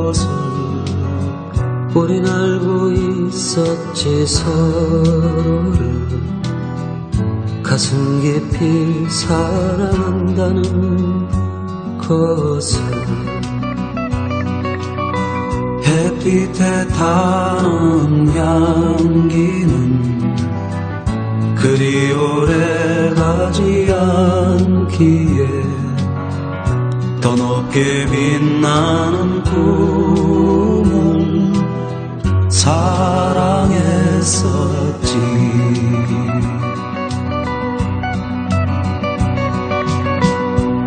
것을 우린 알고 있었지 서로를. 가슴 깊이 사랑한다는 것을. 햇빛에 타는 향기는 그리 오래 가지 않기에 더 높게 빛나는 꿈을 사랑했었지.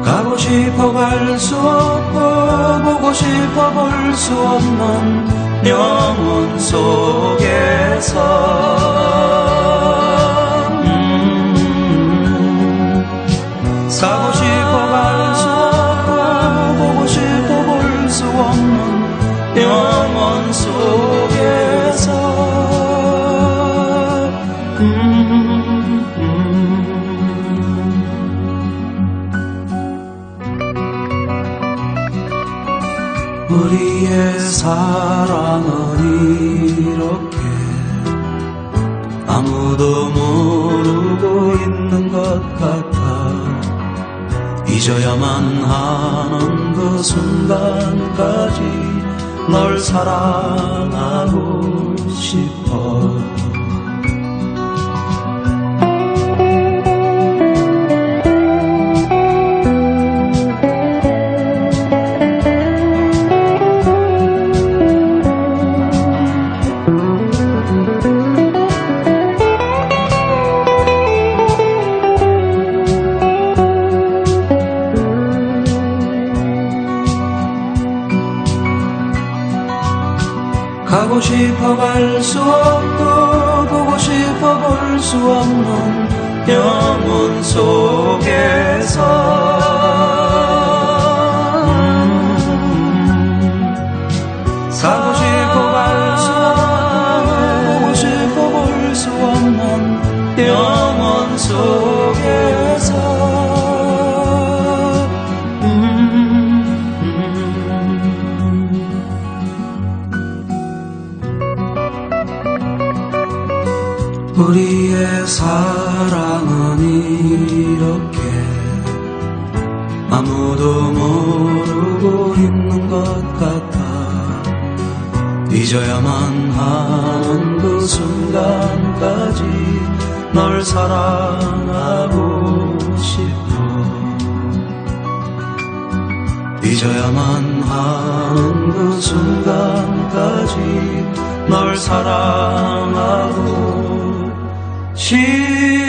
가고 싶어 갈 수 없고 보고 싶어 볼 수 없는 영혼 속에서. 음, 가고 싶 영혼 속에서 음, 음. 우리의 사랑은 이렇게 아무도 모르고 있는 것 같아 잊어야만 하는 그 순간까지 널 사랑하고 싶어 가고 싶어 갈 수 없고 보고 싶어 볼 수 없는 영혼 속에서. 음, 가고 싶 우리의 사랑은 이렇게 아무도 모르고 있는 것 같아. 잊어야만 하는 그 순간까지 널 사랑하고 싶어. 잊어야만 하는 그 순간까지 널 사랑하고 去。